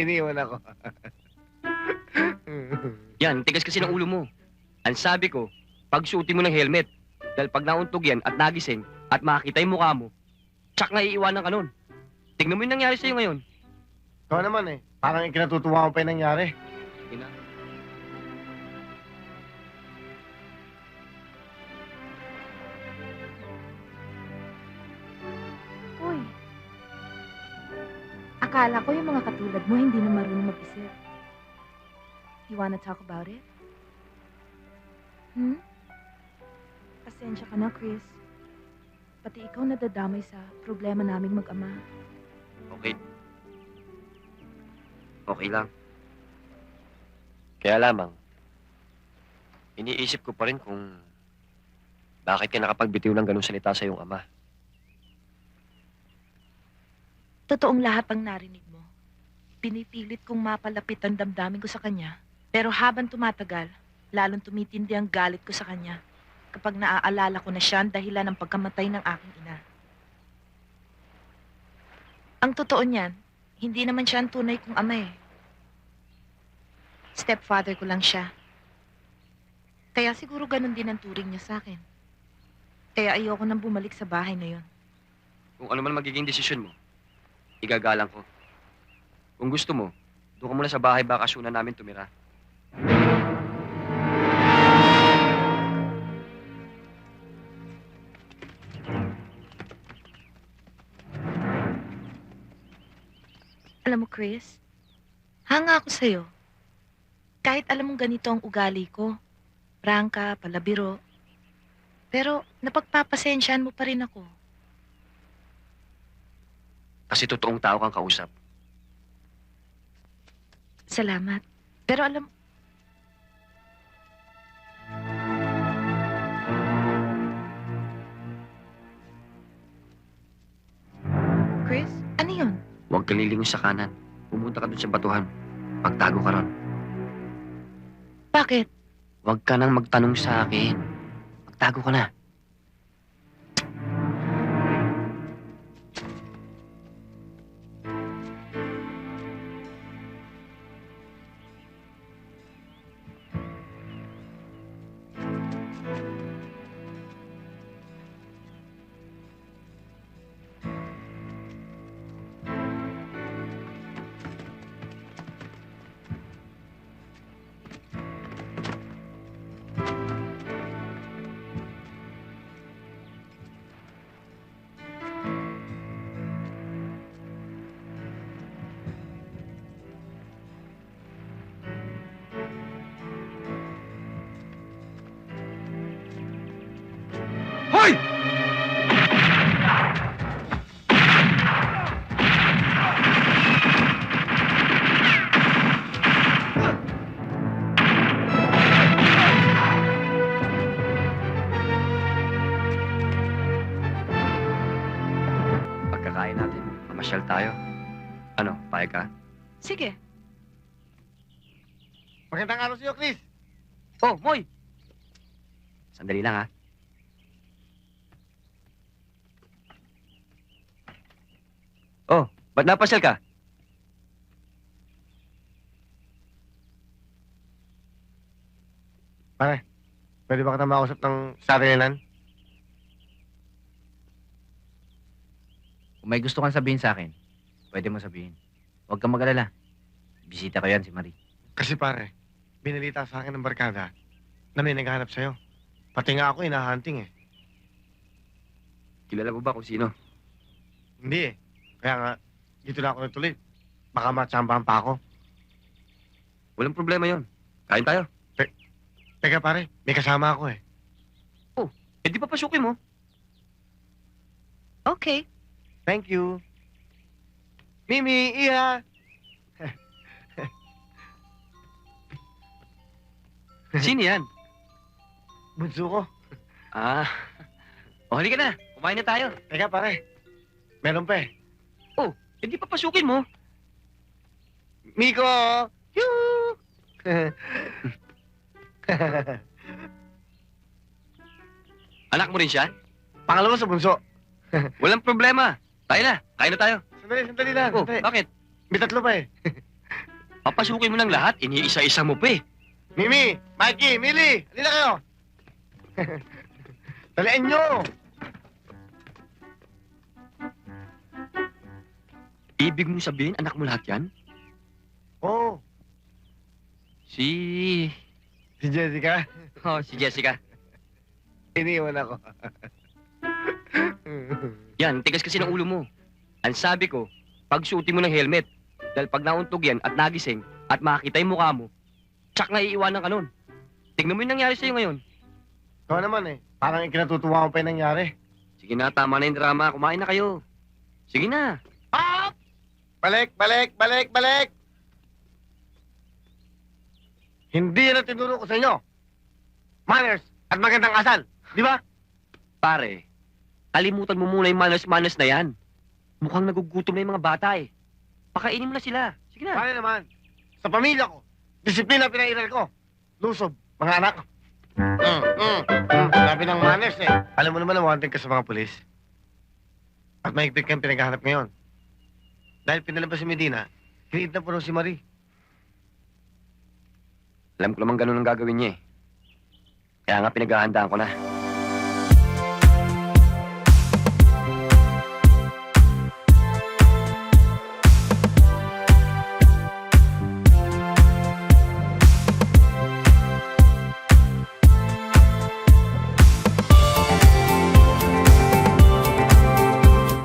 Iniwan ako. Yan, tigas kasi ng ulo mo. Ang sabi ko, pagsuotin mo ng helmet. Dahil pag nauntog yan at nagising at makakita yung mukha mo, tsak na iiwanan ka nun. Tignan mo yung nangyari sa'yo ngayon. Ikaw naman eh. Parang ikinatutuwa ko pa yung nangyari. Akala ko yung mga katulad mo hindi na marunong mag-isip. You wanna talk about it? Hmm? Pasensya ka na, Chris. Pati ikaw nadadamay sa problema naming mag-ama. Okay. Okay lang. Kaya lamang, iniisip ko pa rin kung bakit ka nakapagbitiw ng ganong salita sa iyong ama. Totoong lahat ang narinig mo. Pinipilit kong mapalapit ang damdamin ko sa kanya. Pero habang tumatagal, lalong tumitindi ang galit ko sa kanya kapag naaalala ko na siya ang dahilan ng pagkamatay ng aking ina. Ang totoo niyan, hindi naman siya ang tunay kong ama eh. Stepfather ko lang siya. Kaya siguro ganun din ang turing niya sa akin. Kaya ayoko nang bumalik sa bahay na yun. Kung ano man magiging desisyon mo, igagalang ko. Kung gusto mo, doon ka muna sa bahay bakasyonan namin tumira. Alam mo, Chris, hanga ako sa'yo. Kahit alam mong ganito ang ugali ko, prangka, palabiro, pero napagpapasensyahan mo pa rin ako. Kasi totoong tao kang kausap. Salamat. Pero alam... Chris, ano yun? Huwag ka lilingon sa kanan. Pumunta ka doon sa batuhan. Pagtago ka ron. Bakit? Huwag ka nang magtanong sa akin. Magtago ka na. Hoy! Pagkakain natin, mamasyal tayo. Ano, payag ka? Sige. Magandang araw sa'yo, Chris. Oh, Moy! Sandali lang, ha? Oh, ba't napasyal ka? Pwede ba kita makausap ng sarilan? Kung may gusto kang sabihin sa akin, pwede mo sabihin. Huwag kang mag-alala. Bisita ko yan si Marie. Kasi pare, binalita sa akin ng barkada na may naghahanap sa'yo. Pati nga ako, hinahunting eh. Kilala mo ba kung sino? Hindi eh. Kaya nga, dito na ako natuloy. Baka matsambahan pa ako. Walang problema yon. Kain tayo. Teka pare, may kasama ako eh. Eh, di pa pasukin mo. Okay. Thank you. Mimi, Iha! Sino yan? Bunso ko. Ah. O, halika na. Kumain na tayo. Teka pare, meron pa eh. Eh, di pa pasukin mo. Miko! Yoo! Anak mo rin siya? Pangalawa sa bunso. Walang problema. Tayo na. Kain na tayo. Sandali, sandali lang. Oh, Sandali. bakit? May tatlo pa eh. Papasukin mo ng lahat, iniisa-isa mo pa eh. Mimi, Mikey, Millie, halina kayo. Talian nyo. Ibig mo sabihin, anak mo lahat yan? Oh, Si... si Jessica. Oh, si Jessica. Iniwan ako. Yan, tigas kasi ng ulo mo. Ang sabi ko, pagsuotin mo ng helmet. Dahil pag nauntog yan at nagising at makakita yung mukha mo, tsak na iiwanan ka nun. Tignan mo yung nangyari sa'yo ngayon. Ikaw naman eh. Parang ikinatutuwa ko pa yung nangyari. Sige na, tama na yung drama. Kumain na kayo. Sige na. Balik, balik, balik, balik! Hindi yan ang tinuro ko sa inyo. Manners at magandang asal. Di ba? Pare, kalimutan mo muna yung manas-manas na yan. Mukhang nagugutom na yung mga bata eh. Pakainin mo na sila. Sige na. Paano naman? Sa pamilya ko, disiplina pinairal ko. Lusob, mga anak. Mm, mm, mm. Sabi ng manners eh. Alam mo naman na wanted ka sa mga pulis. At mahigpit kang pinaghahanap ngayon. Dahil pinalabas si Medina, hiniit na po si Marie. Alam ko naman ganun ang gagawin niya eh. Kaya nga pinaghahandaan ko na.